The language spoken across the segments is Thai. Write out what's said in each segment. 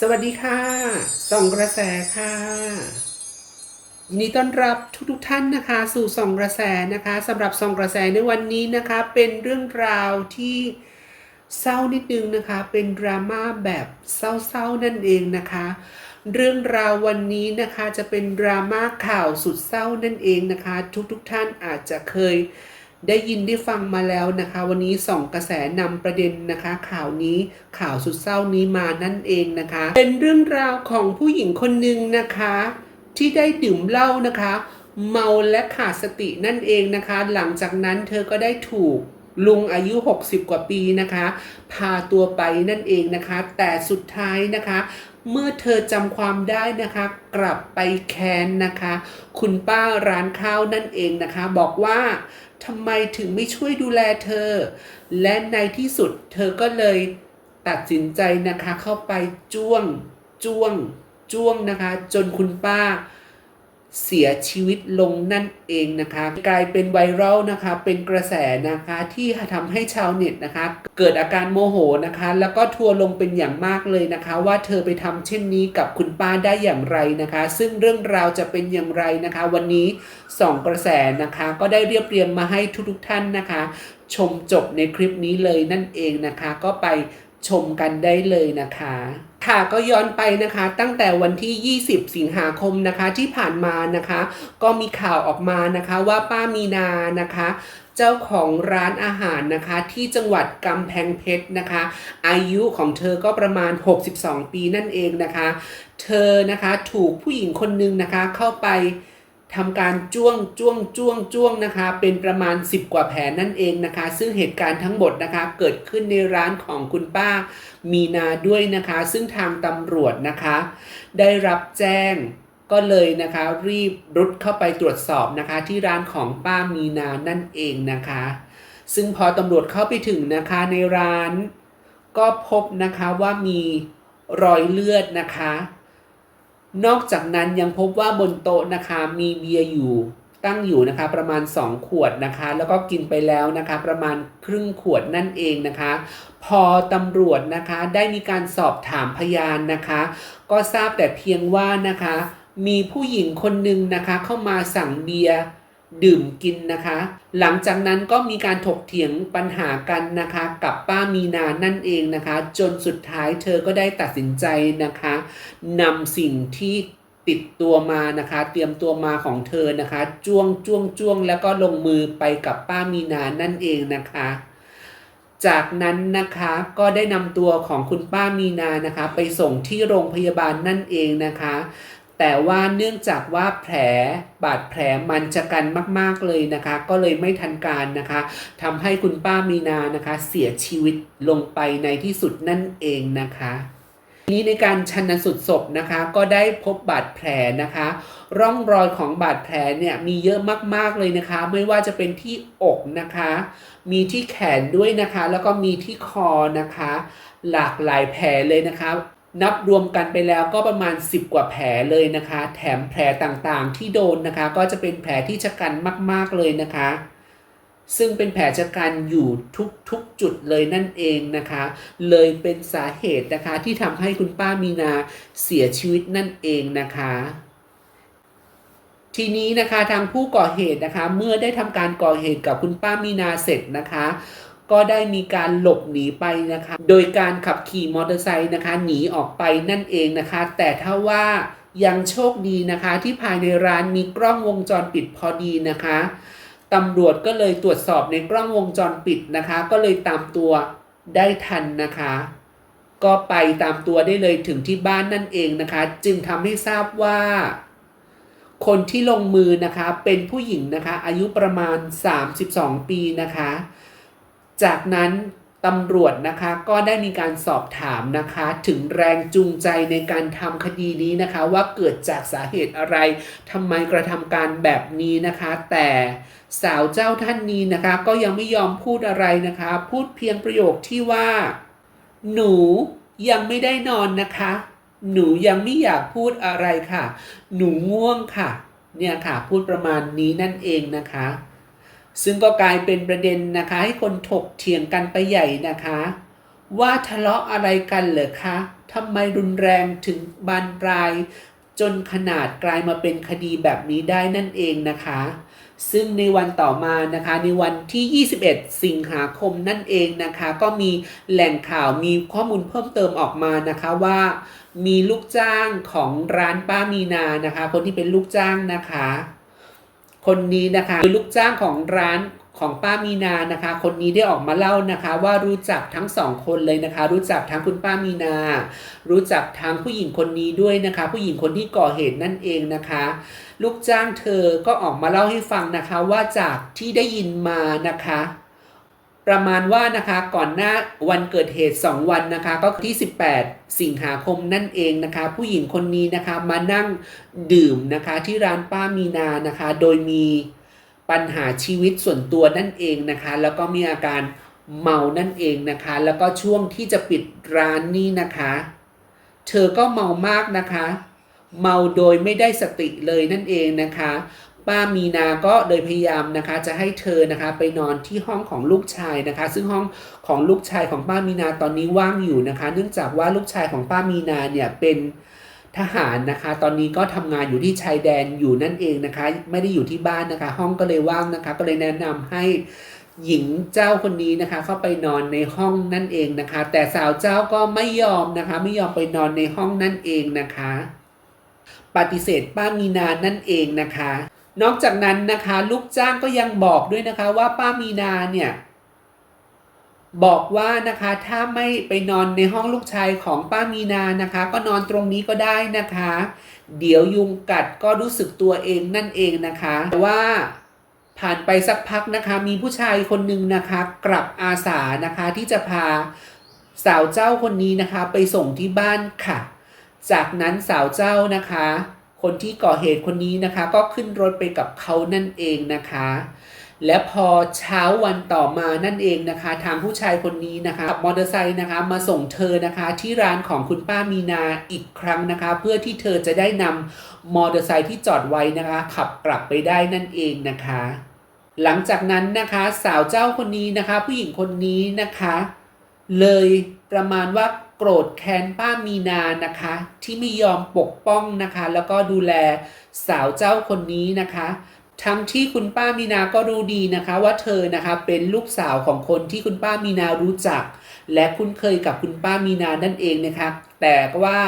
สวัสดีค่ะ ส่องกระแสค่ะ ยินดีต้อนรับทุกๆท่านนะคะ สู่ส่องกระแสนะคะสำหรับส่องกระแสในวันนี้นะคะ เป็นเรื่องราวที่เศร้านิดนึงนะคะ เป็นดราม่าแบบเศร้าๆนั่นเองนะคะ เรื่องราววันนี้นะคะจะเป็นดราม่าข่าวสุดเศร้านั่นเองนะคะ ทุกๆท่านอาจจะเคย ได้ยินได้ฟังมาแล้วนะคะ วันนี้สองกระแสนำประเด็นนะคะ ข่าวนี้ข่าวสุดเศร้านี้มานั่นเองนะคะ เป็นเรื่องราวของผู้หญิงคนหนึ่งนะคะ ที่ได้ดื่มเหล้านะคะ เมาและขาดสตินั่นเองนะคะ หลังจากนั้นเธอก็ได้ถูกลุงอายุ 60 กว่าปีนะคะ พาตัวไปนั่นเองนะคะ แต่สุดท้ายนะคะ เมื่อเธอจำความได้นะคะ กลับไปแค้นนะคะ คุณป้าร้านข้าวนั่นเองนะคะ บอกว่าทำไมถึงไม่ช่วยดูแลเธอ และในที่สุดเธอก็เลยตัดสินใจนะคะเข้าไปจ้วงจ้วงจ้วงนะคะ จนคุณป้า เสียชีวิตลงนั่นเองนะคะกลายเป็นไวรัลนะคะเป็นกระแสนะคะที่ทำให้ชาวเน็ตนะคะเกิดอาการโมโหนะคะแล้วก็ทัวร์ลงเป็นอย่างมากเลยนะคะ ว่าเธอไปทำเช่นนี้กับคุณป้าได้อย่างไรนะคะ ซึ่งเรื่องราวจะเป็นอย่างไรนะคะ วันนี้สองกระแสนะคะก็ได้เรียบเรียงมาให้ทุกๆท่านนะคะ ชมจบในคลิปนี้เลยนั่นเองนะคะ ก็ไปชมกันได้เลยนะคะ ค่ะก็ย้อนไปนะคะตั้งแต่วันที่ 20 สิงหาคมนะคะที่ผ่านมานะคะ ก็มีข่าวออกมานะคะว่าป้ามีนานะคะ เจ้าของร้านอาหารนะคะที่จังหวัดกำแพงเพชรนะคะ อายุของเธอก็ประมาณ 62 ปีนั่นเองนะคะ เธอนะคะถูกผู้หญิงคนนึงนะคะเข้าไป ทำการจ้วงจ้วงจ้วงจ้วงนะคะ เป็นประมาณ 10 กว่าแผลนั่นเองนะคะ ซึ่งเหตุการณ์ทั้งหมดนะคะเกิดขึ้นในร้านของคุณป้ามีนาด้วยนะคะ ซึ่งทางตำรวจนะคะ ได้รับแจ้งก็เลยนะคะรีบรุดเข้าไปตรวจสอบนะคะ ที่ร้านของป้ามีนานั่นเองนะคะ ซึ่งพอตำรวจเข้าไปถึงนะคะในร้าน ก็พบนะคะว่ามีรอยเลือดนะคะ นอกจากนั้นยังพบว่าบนโต๊ะนะคะมีเบียร์อยู่ตั้งอยู่นะคะประมาณ 2 ขวดนะคะ แล้วก็กินไปแล้วนะคะประมาณครึ่งขวดนั่นเองนะคะ พอตำรวจนะคะได้มีการสอบถามพยานนะคะ ก็ทราบแต่เพียงว่านะคะ มีผู้หญิงคนหนึ่งนะคะเข้ามาสั่งเบียร์ ดื่มกินนะคะ หลังจากนั้นก็มีการถกเถียงปัญหากันนะคะ กับป้ามีนานั่นเองนะคะ จนสุดท้ายเธอก็ได้ตัดสินใจนะคะนำสิ่งที่ติดตัวมานะคะ เตรียมตัวมาของเธอนะคะ จ้วงจ้วงจ้วงแล้วก็ลงมือไปกับป้ามีนานั่นเองนะคะ จากนั้นนะคะก็ได้นำตัวของคุณป้ามีนานะคะ ไปส่งที่โรงพยาบาลนั่นเองนะคะ แต่ว่าเนื่องจากว่าแผลบาดแผลมันจะกันมากๆเลยนะคะ ก็เลยไม่ทันการนะคะทำให้คุณป้ามีนานะคะ เสียชีวิตลงไปในที่สุดนั่นเองนะคะนี้ในการชันสูตรศพนะคะ ก็ได้พบบาดแผลนะคะ ร่องรอยของบาดแผลเนี่ยมีเยอะมากๆเลยนะคะ ไม่ว่าจะเป็นที่อกนะคะ มีที่แขนด้วยนะคะ แล้วก็มีที่คอนะคะ หลากหลายแผลเลยนะคะ นับรวมกันไปแล้วก็ประมาณ 10 กว่าแผลเลยนะคะ แถมแผลต่างๆที่โดนนะคะ ก็จะเป็นแผลที่ชะกันมากๆเลยนะคะ ซึ่งเป็นแผลชะกันอยู่ทุกๆจุดเลยนั่นเองนะคะ เลยเป็นสาเหตุนะคะที่ทำให้คุณป้ามีนาเสียชีวิตนั่นเองนะคะ ทีนี้นะคะทางผู้ก่อเหตุนะคะ เมื่อได้ทำการก่อเหตุกับคุณป้ามีนาเสร็จนะคะ ก็ได้มีการหลบหนีไปนะคะ โดยการขับขี่มอเตอร์ไซค์นะคะหนีออกไปนั่นเองนะคะ แต่ถ้าว่ายังโชคดีนะคะ ที่ภายในร้านมีกล้องวงจรปิดพอดีนะคะตำรวจก็เลยตรวจสอบในกล้องวงจรปิดนะคะ ก็เลยตามตัวได้ทันนะคะ ก็ไปตามตัวได้เลยถึงที่บ้านนั่นเองนะคะ จึงทำให้ทราบว่า คนที่ลงมือนะคะเป็นผู้หญิงนะคะ อายุประมาณ 32 ปีนะคะ จากนั้นตำรวจนะคะก็ได้มีการสอบถามนะคะถึงแรงจูงใจในการทำคดีนี้นะคะ ว่าเกิดจากสาเหตุอะไรทำไมกระทำการแบบนี้นะคะ แต่สาวเจ้าท่านนี้นะคะ ก็ยังไม่ยอมพูดอะไรนะคะ พูดเพียงประโยคที่ว่า หนูยังไม่ได้นอนนะคะ หนูยังไม่อยากพูดอะไรค่ะ หนูง่วงค่ะ เนี่ยค่ะ พูดประมาณนี้นั่นเองนะคะ ซึ่งก็กลายเป็นประเด็นนะคะให้คนถกเถียงกันไปใหญ่นะคะ ว่าทะเลาะอะไรกันเหรอคะทำไมรุนแรงถึงบานปลาย จนขนาดกลายมาเป็นคดีแบบนี้ได้นั่นเองนะคะ ซึ่งในวันต่อมานะคะในวันที่ 21 สิงหาคมนั่นเองนะคะ ก็มีแหล่งข่าวมีข้อมูลเพิ่มเติมออกมานะคะว่า มีลูกจ้างของร้านป้ามีนานะคะ คนที่เป็นลูกจ้างนะคะ คนนี้นะคะคือลูกจ้างของร้านของป้ามีนานะคะ คนนี้ได้ออกมาเล่านะคะ ว่ารู้จักทั้งสองคนเลยนะคะ รู้จักทั้งคุณป้ามีนา รู้จักทางผู้หญิงคนนี้ด้วยนะคะ ผู้หญิงคนที่ก่อเหตุนั่นเองนะคะ ลูกจ้างเธอก็ออกมาเล่าให้ฟังนะคะว่าจากที่ได้ยินมานะคะ ประมาณว่านะคะก่อนหน้าวันเกิดเหตุ 2 วันนะคะ ก็ที่ 18 สิงหาคมนั่นเองนะคะ ผู้หญิงคนนี้นะคะมานั่งดื่มนะคะที่ร้านป้ามีนานะคะ โดยมีปัญหาชีวิตส่วนตัวนั่นเองนะคะ แล้วก็มีอาการเมานั่นเองนะคะ แล้วก็ช่วงที่จะปิดร้านนี่นะคะ เธอก็เมามากนะคะ เมาโดยไม่ได้สติเลยนั่นเองนะคะ ป้ามีนาก็เลยพยายามนะคะจะให้เธอนะคะไปนอนที่ห้องของลูกชายนะคะ ซึ่งห้องของลูกชายของป้ามีนาตอนนี้ว่างอยู่นะคะ เนื่องจากว่าลูกชายของป้ามีนาเนี่ยเป็นทหารนะคะ ตอนนี้ก็ทำงานอยู่ที่ชายแดนอยู่นั่นเองนะคะ ไม่ได้อยู่ที่บ้านนะคะ ห้องก็เลยว่างนะคะ ก็เลยแนะนำให้หญิงเจ้าคนนี้นะคะ เข้าไปนอนในห้องนั่นเองนะคะ แต่สาวเจ้าก็ไม่ยอมนะคะ ไม่ยอมไปนอนในห้องนั่นเองนะคะ ปฏิเสธป้ามีนานั่นเองนะคะ นอกจากนั้นนะคะ ลูกจ้างก็ยังบอกด้วยนะคะว่าป้ามีนาเนี่ย บอกว่านะคะถ้าไม่ไปนอนในห้องลูกชายของป้ามีนานะคะ ก็นอนตรงนี้ก็ได้นะคะ เดี๋ยวยุงกัดก็รู้สึกตัวเองนั่นเองนะคะแต่ว่าผ่านไปสักพักนะคะ มีผู้ชายคนหนึ่งนะคะ กลับอาสานะคะที่จะพาสาวเจ้าคนนี้นะคะ ไปส่งที่บ้านค่ะ จากนั้นสาวเจ้านะคะ คนที่ก่อเหตุคนนี้นะคะ ก็ขึ้นรถไปกับเขานั่นเองนะคะ และพอเช้าวันต่อมานั่นเองนะคะ ทางผู้ชายคนนี้นะคะขับมอเตอร์ไซค์นะคะมาส่งเธอนะคะ ที่ร้านของคุณป้ามีนาอีกครั้งนะคะ เพื่อที่เธอจะได้นำมอเตอร์ไซค์ที่จอดไว้นะคะ ขับกลับไปได้นั่นเองนะคะ หลังจากนั้นนะคะสาวเจ้าคนนี้นะคะ ผู้หญิงคนนี้นะคะ เลยประมาณว่า โกรธแค้นป้ามีนานะคะ ที่ไม่ยอมปกป้องนะคะ แล้วก็ดูแลสาวเจ้าคนนี้นะคะ ทั้งที่คุณป้ามีนาก็รู้ดีนะคะ ว่าเธอนะคะเป็นลูกสาวของคนที่คุณป้ามีนารู้จัก และคุ้นเคยกับคุณป้ามีนานั่นเองนะคะ แต่ว่า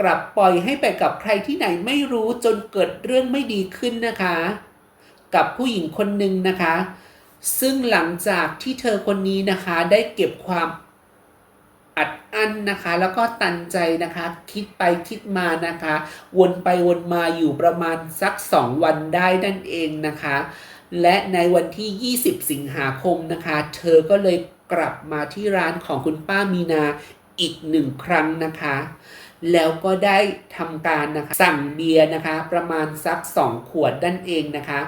กลับปล่อยให้ไปกับใครที่ไหนไม่รู้จนเกิดเรื่องไม่ดีขึ้นนะคะ กับผู้หญิงคนหนึ่งนะคะ ซึ่งหลังจากที่เธอคนนี้นะคะได้เก็บความ อัดอั้นนะคะ แล้วก็ตันใจนะคะ คิดไปคิดมานะคะ วนไปวนมาอยู่ประมาณสัก 2 วันได้นั่นเองนะคะ และในวันที่ 20 สิงหาคมนะคะ เธอก็เลยกลับมาที่ร้านของคุณป้ามีนาอีกหนึ่งครั้งนะคะ แล้วก็ได้ทำการนะคะสั่งเบียร์นะคะ ประมาณสัก 2 ขวดนั่นเองนะคะ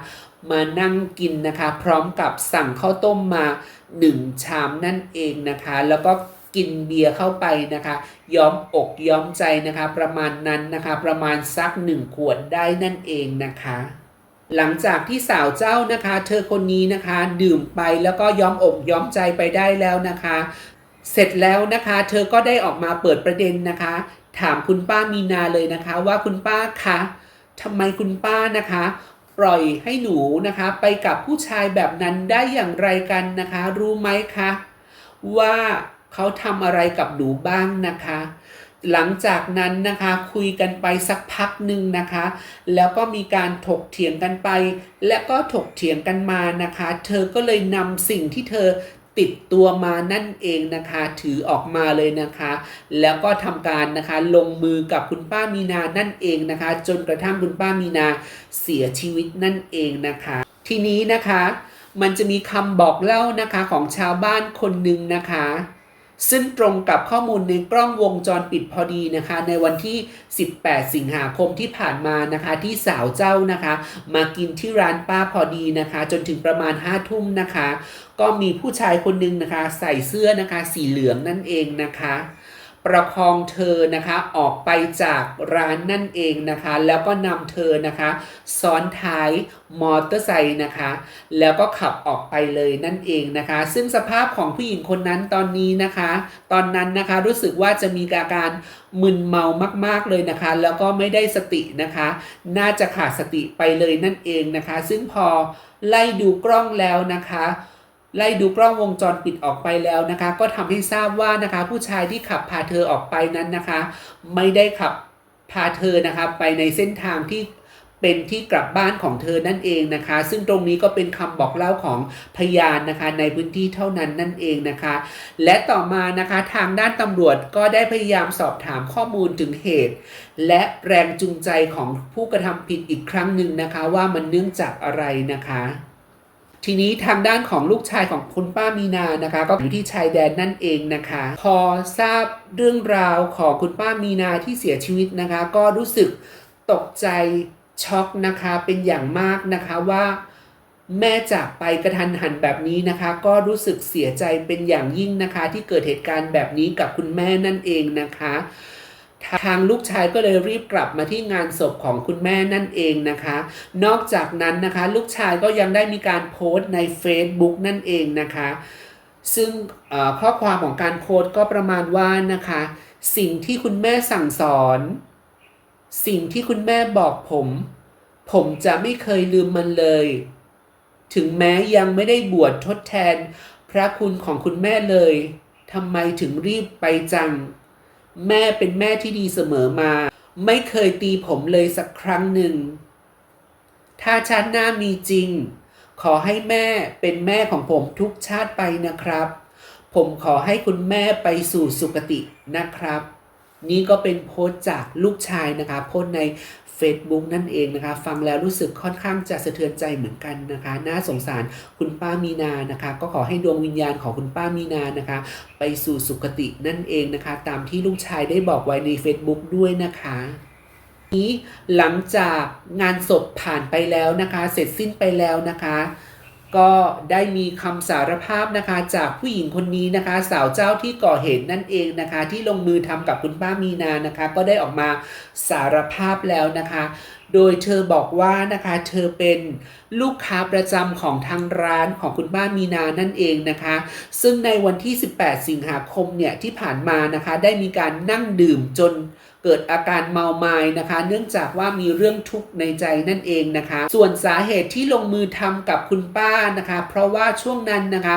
มานั่งกินนะคะ พร้อมกับสั่งข้าวต้มมา 1 ชามนั่นเองนะคะ แล้วก็ กินเบียร์เข้าไปนะคะย้อมอกย้อมใจนะคะประมาณนั้นนะคะประมาณสัก1ขวดได้นั่นเองนะคะหลังจากที่สาวเจ้านะคะ เธอคนนี้นะคะ ดื่มไปแล้วก็ย้อมอกย้อมใจไปได้แล้วนะคะ เสร็จแล้วนะคะ เธอก็ได้ออกมาเปิดประเด็นนะคะ ถามคุณป้ามีนาเลยนะคะ ว่าคุณป้าคะทำไมคุณป้านะคะ ปล่อยให้หนูนะคะ ไปกับผู้ชายแบบนั้นได้อย่างไรกันนะคะ รู้ไหมคะ ว่า เขาทำอะไรกับหนูบ้างนะคะ หลังจากนั้นนะคะคุยกันไปสักพักหนึ่งนะคะ แล้วก็มีการถกเถียงกันไป และก็ถกเถียงกันมานะคะ เธอก็เลยนำสิ่งที่เธอติดตัวมานั่นเองนะคะ ถือออกมาเลยนะคะ แล้วก็ทำการนะคะลงมือกับคุณป้ามีนานั่นเองนะคะ จนกระทั่งคุณป้ามีนาเสียชีวิตนั่นเองนะคะ ทีนี้นะคะ มันจะมีคำบอกเล่านะคะของชาวบ้านคนหนึ่งนะคะ ซึ่งตรงกับข้อมูลในกล้องวงจรปิดพอดีนะคะ ในวันที่ 18 สิงหาคมที่ผ่านมานะคะที่สาวเจ้านะคะ มากินที่ร้านป้าพอดีนะคะ จนถึงประมาณ 5 ทุ่มนะคะ ก็มีผู้ชายคนหนึ่งนะคะ ใส่เสื้อนะคะ สีเหลืองนั่นเองนะคะ ประคองเธอนะคะออกไปจากร้านนั่นเองนะคะ แล้วก็นำเธอนะคะซ้อนท้ายมอเตอร์ไซค์นะคะ แล้วก็ขับออกไปเลยนั่นเองนะคะ ซึ่งสภาพของผู้หญิงคนนั้นตอนนี้นะคะ ตอนนั้นนะคะรู้สึกว่าจะมีอาการมึนเมามาก ๆเลยนะคะ แล้วก็ไม่ได้สตินะคะ น่าจะขาดสติไปเลยนั่นเองนะคะ ซึ่งพอไล่ดูกล้องแล้วนะคะ ไล่ดูกล้องวงจรปิดออกไปแล้วนะคะ ก็ทำให้ทราบว่านะคะ ผู้ชายที่ขับพาเธอออกไปนั้นนะคะ ไม่ได้ขับพาเธอนะคะไปในเส้นทางที่เป็นที่กลับบ้านของเธอนั่นเองนะคะ ซึ่งตรงนี้ก็เป็นคำบอกเล่าของพยานนะคะ ในพื้นที่เท่านั้นนั่นเองนะคะ และต่อมานะคะทางด้านตำรวจก็ได้พยายามสอบถามข้อมูลถึงเหตุ และแรงจูงใจของผู้กระทำผิดอีกครั้งหนึ่งนะคะ ว่ามันเนื่องจากอะไรนะคะ ทีนี้ทางด้านของลูกชายของคุณป้ามีนานะคะ ก็อยู่ที่ชายแดนนั่นเองนะคะ พอทราบเรื่องราวของคุณป้ามีนาที่เสียชีวิตนะคะ ก็รู้สึกตกใจช็อกนะคะเป็นอย่างมากนะคะว่าแม่จากไปกระทันหันแบบนี้นะคะ ก็รู้สึกเสียใจเป็นอย่างยิ่งนะคะ ที่เกิดเหตุการณ์แบบนี้กับคุณแม่นั่นเองนะคะ ทางลูกชายก็เลยรีบกลับมาที่งานศพของคุณแม่นั่นเองนะคะ นอกจากนั้นนะคะลูกชายก็ยังได้มีการโพสต์ใน Facebook นั่นเองนะคะ ซึ่งข้อความของการโพสต์ก็ประมาณว่านะคะ สิ่งที่คุณแม่สั่งสอน สิ่งที่คุณแม่บอกผม ผมจะไม่เคยลืมมันเลย ถึงแม้ยังไม่ได้บวชทดแทน พระคุณของคุณแม่เลยทำไมถึงรีบไปจัง แม่เป็นแม่ที่ดีเสมอมา ไม่เคยตีผมเลยสักครั้งหนึ่ง ถ้าชาติหน้ามีจริง ขอให้แม่เป็นแม่ของผมทุกชาติไปนะครับ ผมขอให้คุณแม่ไปสู่สุคตินะครับ นี่ก็เป็นโพสต์จากลูกชายนะคะโพสต์ใน Facebook นั่นเองนะคะ ฟังแล้วรู้สึกค่อนข้างจะสะเทือนใจเหมือนกันนะคะ น่าสงสารคุณป้ามีนานะคะ ก็ขอให้ดวงวิญญาณของคุณป้ามีนานะคะ ไปสู่สุคตินั่นเองนะคะ ตามที่ลูกชายได้บอกไว้ใน Facebook ด้วยนะคะนี้หลังจากงานศพผ่านไปแล้วนะคะ เสร็จสิ้นไปแล้วนะคะ ก็ได้มีคำสารภาพนะคะจากผู้หญิงคนนี้นะคะ สาวเจ้าที่ก่อเหตุนั่นเองนะคะ ที่ลงมือทำกับคุณป้ามีนานะคะ ก็ได้ออกมาสารภาพแล้วนะคะ โดยเธอบอกว่านะคะเธอเป็นลูกค้าประจำของทางร้านของคุณป้ามีนานั่นเองนะคะ ซึ่งในวันที่ 18 สิงหาคมเนี่ยที่ผ่านมานะคะ ได้มีการนั่งดื่มจน เกิดอาการเมาไม้นะคะ เนื่องจากว่ามีเรื่องทุกข์ในใจนั่นเองนะคะ ส่วนสาเหตุที่ลงมือทำกับคุณป้านะคะ เพราะว่าช่วงนั้นนะคะ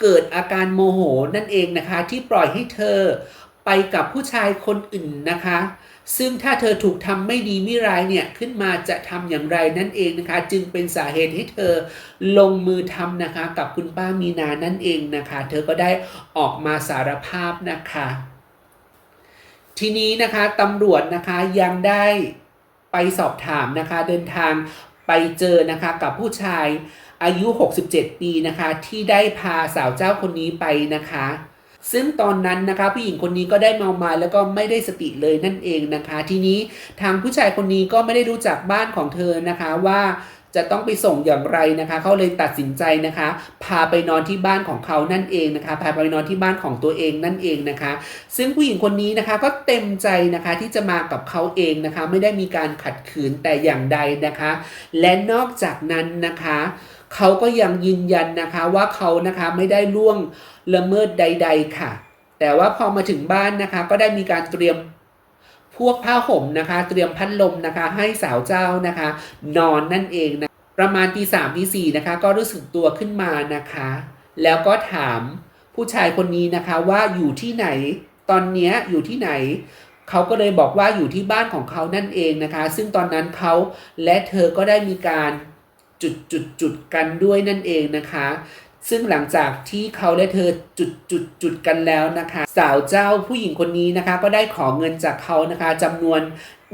เกิดอาการโมโหนั่นเองนะคะ ที่ปล่อยให้เธอไปกับผู้ชายคนอื่นนะคะ ซึ่งถ้าเธอถูกทำไม่ดีไม่ร้ายเนี่ยขึ้นมาจะทำอย่างไรนั่นเองนะคะ จึงเป็นสาเหตุให้เธอลงมือทำนะคะ กับคุณป้ามีนานั่นเองนะคะ เธอก็ได้ออกมาสารภาพนะคะ ทีนี้นะคะตำรวจนะคะยังได้ไปสอบถามนะคะเดินทางไปเจอนะคะกับผู้ชายอายุ 67 ปีนะคะที่ได้พาสาวเจ้าคนนี้ไปนะคะ ซึ่งตอนนั้นนะคะผู้หญิงคนนี้ก็ได้เมามาแล้วก็ไม่ได้สติเลยนั่นเองนะคะ ทีนี้ทางผู้ชายคนนี้ก็ไม่ได้รู้จักบ้านของเธอนะคะว่า จะต้องไปส่งอย่างไรนะคะ เขาเลยตัดสินใจนะคะ พาไปนอนที่บ้านของเขานั่นเองนะคะ พาไปนอนที่บ้านของตัวเองนั่นเองนะคะ ซึ่งผู้หญิงคนนี้นะคะก็เต็มใจนะคะที่จะมากับเขาเองนะคะ ไม่ได้มีการขัดขืนแต่อย่างใดนะคะ และนอกจากนั้นนะคะเขาก็ยังยืนยันนะคะว่าเขานะคะไม่ได้ล่วงละเมิดใด ๆ ค่ะ แต่ว่าพอมาถึงบ้านนะคะ ก็ได้มีการเตรียม พวกผ้าห่มนะคะ เตรียมพัดลมนะคะ ให้สาวเจ้านะคะ นอนนั่นเองนะประมาณตีสามตีสี่นะคะ ก็รู้สึกตัวขึ้นมานะคะ แล้วก็ถามผู้ชายคนนี้นะคะว่าอยู่ที่ไหนตอนเนี้ยอยู่ที่ไหนเขาก็เลยบอกว่าอยู่ที่บ้านของเขานั่นเองนะคะ ซึ่งตอนนั้นเขาและเธอก็ได้มีการจุดจุดจุดกันด้วยนั่นเองนะคะ ซึ่งหลังจากที่เขาและเธอจุดจุดจุดกันแล้วนะคะ สาวเจ้าผู้หญิงคนนี้นะคะ ก็ได้ขอเงินจากเขานะคะจำนวน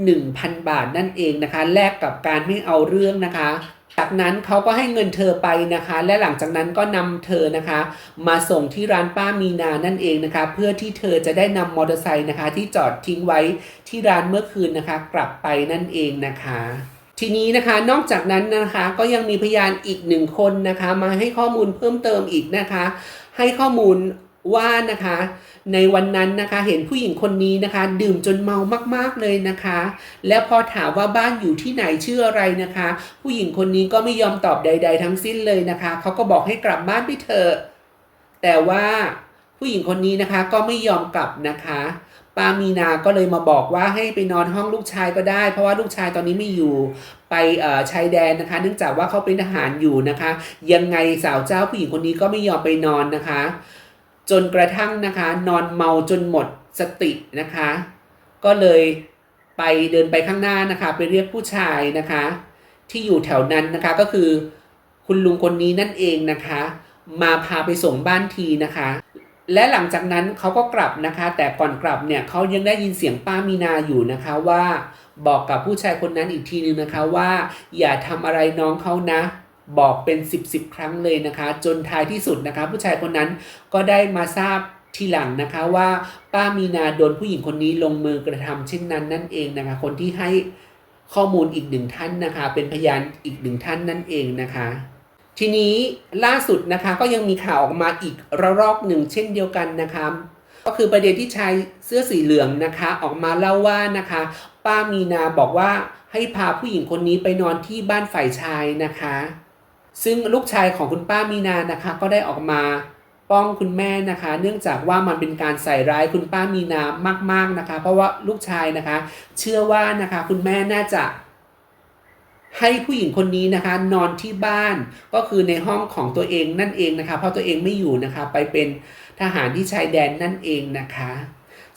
1,000 บาทนั่นเองนะคะ แลกกับการไม่เอาเรื่องนะคะจากนั้นเขาก็ให้เงินเธอไปนะคะ และหลังจากนั้นก็นำเธอนะคะ มาส่งที่ร้านป้ามีนานั่นเองนะคะ เพื่อที่เธอจะได้นำมอเตอร์ไซค์นะคะ ที่จอดทิ้งไว้ที่ร้านเมื่อคืนนะคะ กลับไปนั่นเองนะคะ ทีนี้นะคะนอกจากนั้นนะคะก็ยังมีพยานอีกหนึ่งคนนะคะมาให้ข้อมูลเพิ่มเติมอีกนะคะ ให้ข้อมูลว่านะคะในวันนั้นนะคะเห็นผู้หญิงคนนี้นะคะ ดื่มจนเมามากๆเลยนะคะ แล้วพอถามว่าบ้านอยู่ที่ไหนชื่ออะไรนะคะ ผู้หญิงคนนี้ก็ไม่ยอมตอบใด ๆ ทั้งสิ้นเลยนะคะเขาก็บอกให้กลับบ้านไปเถอะแต่ว่าผู้หญิงคนนี้นะคะก็ไม่ยอมกลับนะคะ ป้ามีนาก็เลยมาบอกว่าให้ไปนอนห้องลูกชายก็ได้ เพราะว่าลูกชายตอนนี้ไม่อยู่ไปชายแดนนะคะ เนื่องจากว่าเขาเป็นทหารอยู่นะคะ ยังไงสาวเจ้าผู้หญิงคนนี้ก็ไม่ยอมไปนอนนะคะ จนกระทั่งนะคะ นอนเมาจนหมดสตินะคะ ก็เลยไปเดินไปข้างหน้านะคะ ไปเรียกผู้ชายนะคะ ที่อยู่แถวนั้นนะคะก็คือคุณลุงคนนี้นั่นเองนะคะ มาพาไปส่งบ้านทีนะคะ และหลังจากนั้นเขาก็กลับนะคะ แต่ก่อนกลับเนี่ยเขายังได้ยินเสียงป้ามีนาอยู่นะคะว่า บอกกับผู้ชายคนนั้นอีกทีนึงนะคะว่า อย่าทำอะไรน้องเขานะ บอกเป็นสิบสิบครั้งเลยนะคะ จนท้ายที่สุดนะคะ ผู้ชายคนนั้นก็ได้มาทราบทีหลังนะคะว่าป้ามีนาโดนผู้หญิงคนนี้ลงมือกระทำเช่นนั้นนั่นเองนะคะ คนที่ให้ข้อมูลอีกหนึ่งท่านนะคะ เป็นพยานอีกหนึ่งท่านนั่นเองนะคะ ทีนี้ล่าสุดนะคะก็ยังมีข่าวออกมาอีกระลอกหนึ่งเช่นเดียวกันนะคะ ก็คือประเด็นที่ชายเสื้อสีเหลืองนะคะออกมาเล่าว่านะคะ ป้ามีนาบอกว่าให้พาผู้หญิงคนนี้ไปนอนที่บ้านฝ่ายชายนะคะ ซึ่งลูกชายของคุณป้ามีนานะคะก็ได้ออกมาป้องคุณแม่นะคะ เนื่องจากว่ามันเป็นการใส่ร้ายคุณป้ามีนามาก ๆนะคะ เพราะว่าลูกชายนะคะ เชื่อว่านะคะคุณแม่น่าจะ ให้ผู้หญิงคนนี้นะคะนอนที่บ้านก็คือในห้องของตัวเองนั่นเองนะคะ เพราะตัวเองไม่อยู่นะคะไปเป็นทหารที่ชายแดนนั่นเองนะคะ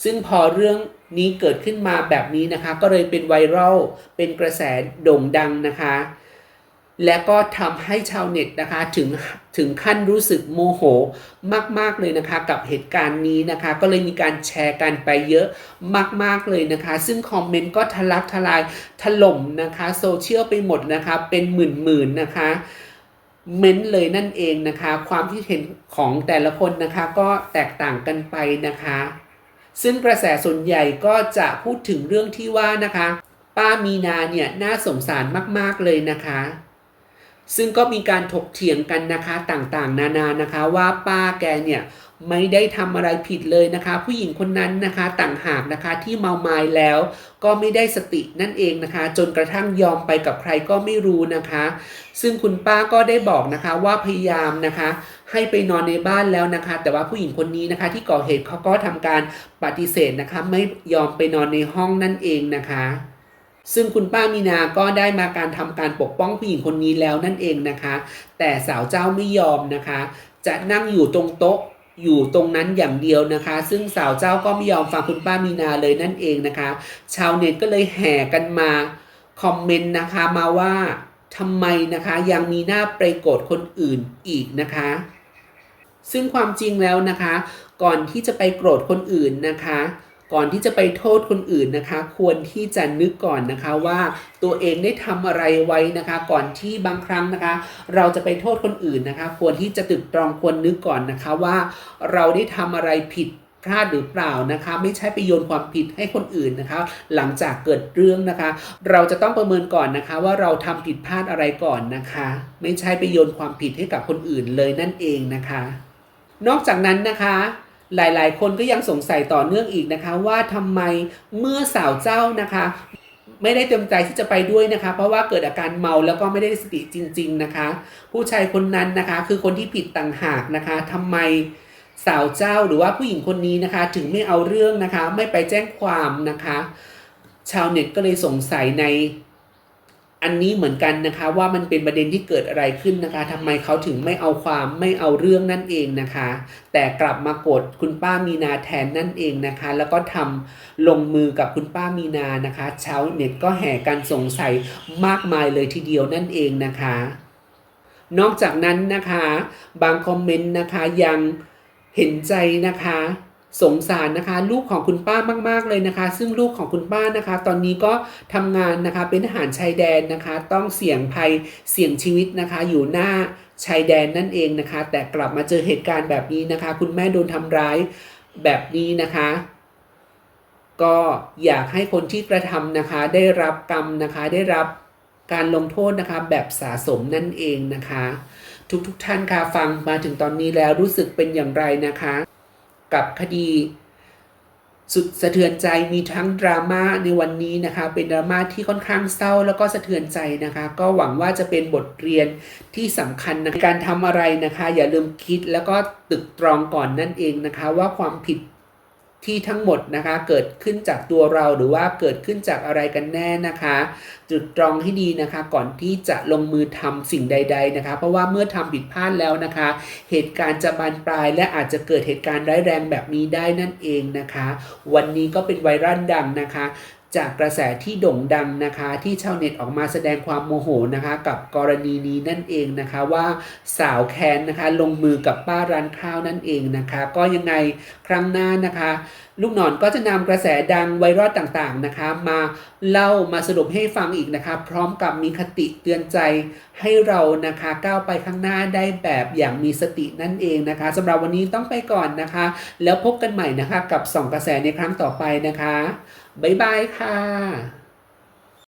ซึ่งพอเรื่องนี้เกิดขึ้นมาแบบนี้นะคะ ก็เลยเป็นไวรัลเป็นกระแสโด่งดังนะคะ และก็ทำให้ชาวเน็ตนะคะถึงถึงขั้นรู้สึกโมโหมาก ๆ เลยนะคะ กับเหตุการณ์นี้นะคะ ก็เลยมีการแชร์กันไปเยอะมาก ๆ เลยนะคะ ซึ่งคอมเมนต์ก็ทะลักทลายถล่มนะคะโซเชียลไปหมดนะคะเป็นหมื่น ๆ นะคะเม้นเลยนั่นเองนะคะ ความคิดเห็นของแต่ละคนนะคะก็แตกต่างกันไปนะคะ ซึ่งกระแสส่วนใหญ่ก็จะพูดถึงเรื่องที่ว่านะคะ ป้ามีนาเนี่ยน่าสงสารมาก ๆ เลยนะคะ ซึ่งก็มีการถกเถียงกันนะคะต่างๆ นานานะคะว่าป้าแกเนี่ยไม่ได้ทำอะไรผิดเลยนะคะ ผู้หญิงคนนั้นนะคะต่างหากนะคะที่เมาไม้แล้ว ก็ไม่ได้สตินั่นเองนะคะ จนกระทั่งยอมไปกับใครก็ไม่รู้นะคะ ซึ่งคุณป้าก็ได้บอกนะคะว่าพยายามนะคะ ให้ไปนอนในบ้านแล้วนะคะ แต่ว่าผู้หญิงคนนี้นะคะ ที่ก่อเหตุเขาก็ทำการปฏิเสธนะคะ ไม่ยอมไปนอนในห้องนั่นเองนะคะ ซึ่งคุณป้ามีนาก็ได้มาการทำการปกป้องผู้หญิงคนนี้แล้วนั่นเองนะคะ แต่สาวเจ้าไม่ยอมนะคะ จะนั่งอยู่ตรงโต๊ะอยู่ตรงนั้นอย่างเดียวนะคะ ซึ่งสาวเจ้าก็ไม่ยอมฟังคุณป้ามีนาเลยนั่นเองนะคะ ชาวเน็ตก็เลยแห่กันมาคอมเมนต์นะคะมาว่าทำไมนะคะยังมีหน้าไปโกรธคนอื่นอีกนะคะ ซึ่งความจริงแล้วนะคะ ก่อนที่จะไปโกรธคนอื่นนะคะ ก่อนที่จะไปโทษคนอื่นนะคะ ควรที่จะนึกก่อนนะคะว่าตัวเองได้ทำอะไรไว้นะคะ ก่อนที่บางครั้งนะคะ เราจะไปโทษคนอื่นนะคะ ควรที่จะตึกตรองควรนึกก่อนนะคะว่า เราได้ทำอะไรผิดพลาดหรือเปล่านะคะ ไม่ใช่ไปโยนความผิดให้คนอื่นนะคะ หลังจากเกิดเรื่องนะคะ เราจะต้องประเมินก่อนนะคะว่าเราทำผิดพลาดอะไรก่อนนะคะ ไม่ใช่ไปโยนความผิดให้กับคนอื่นเลยนั่นเองนะคะ นอกจากนั้นนะคะ หลายๆ คนก็ยังสงสัยต่อเนื่องอีกนะคะ ว่าทำไมเมื่อสาวเจ้านะคะ ไม่ได้เต็มใจที่จะไปด้วยนะคะ เพราะว่าเกิดอาการเมาแล้วก็ไม่ได้สติจริง ๆนะคะ ผู้ชายคนนั้นนะคะ คือคนที่ผิดต่างหากนะคะทำไมสาวเจ้าหรือว่าผู้หญิงคนนี้นะคะ ถึงไม่เอาเรื่องนะคะ ไม่ไปแจ้งความนะคะ ชาวเน็ตก็เลยสงสัยใน อันนี้เหมือนกันนะคะว่ามันเป็นประเด็นที่เกิดอะไรขึ้นนะคะทำไมเขาถึงไม่เอาความไม่เอาเรื่องนั่นเองนะคะ แต่กลับมากดคุณป้ามีนาแทนนั่นเองนะคะ แล้วก็ทำลงมือกับคุณป้ามีนานะคะชาวเน็ตก็แห่กันสงสัยมากมายเลยทีเดียวนั่นเองนะคะ นอกจากนั้นนะคะ บางคอมเมนต์นะคะยังเห็นใจนะคะ สงสารนะคะลูกของคุณป้ามากๆเลยนะคะ ซึ่งลูกของคุณป้านะคะ ตอนนี้ก็ทำงานนะคะเป็นทหารชายแดนนะคะ ต้องเสี่ยงภัยเสี่ยงชีวิตนะคะ อยู่หน้าชายแดนนั่นเองนะคะ แต่กลับมาเจอเหตุการณ์แบบนี้นะคะ คุณแม่โดนทำร้ายแบบนี้นะคะ ก็อยากให้คนที่กระทำนะคะ ได้รับกรรมนะคะได้รับการลงโทษนะคะแบบสะสมนั่นเองนะคะ ทุกๆทท่านค่ะฟังมาถึงตอนนี้แล้วรู้สึกเป็นอย่างไรนะคะ กับคดี สุดสะเทือนใจมีทั้งดราม่าในวันนี้นะคะ เป็นดราม่าที่ค่อนข้างเศร้าแล้วก็สะเทือนใจนะคะ ก็หวังว่าจะเป็นบทเรียนที่สำคัญในการทำอะไรนะคะ อย่าลืมคิดแล้วก็ตึกตรองก่อนนั่นเองนะคะ ว่าความผิด ที่ทั้งหมดนะคะเกิดขึ้นจากตัวเราหรือว่าเกิดขึ้นจากอะไรกันแน่นะคะ จุดตรองให้ดีนะคะ ก่อนที่จะลงมือทำสิ่งใด ๆนะคะ เพราะว่าเมื่อทำผิดพลาดแล้วนะคะ เหตุการณ์จะบานปลาย และอาจจะเกิดเหตุการณ์ร้ายแรงแบบนี้ได้นั่นเองนะคะ วันนี้ก็เป็นไวรัลดังนะคะ จากกระแสที่โด่งดังนะคะที่ชาวเน็ตออกมาแสดงความโมโหนะคะกับกรณีนี้นั่นเองนะคะว่าสาวแค้นนะคะลงมือกับป้าร้านข้าวนั่นเองนะคะ ก็ยังไงครั้งหน้านะคะ ลูกหนอนก็จะนำกระแสดังไวรัลต่างๆนะคะ มาเล่ามาสรุปให้ฟังอีกนะคะ พร้อมกับมีคติเตือนใจให้เรานะคะก้าวไปข้างหน้าได้แบบอย่างมีสตินั่นเองนะคะสำหรับวันนี้ต้องไปก่อนนะคะ แล้วพบกันใหม่นะคะกับส่องกระแสในครั้งต่อไปนะคะ บ๊ายบายค่ะ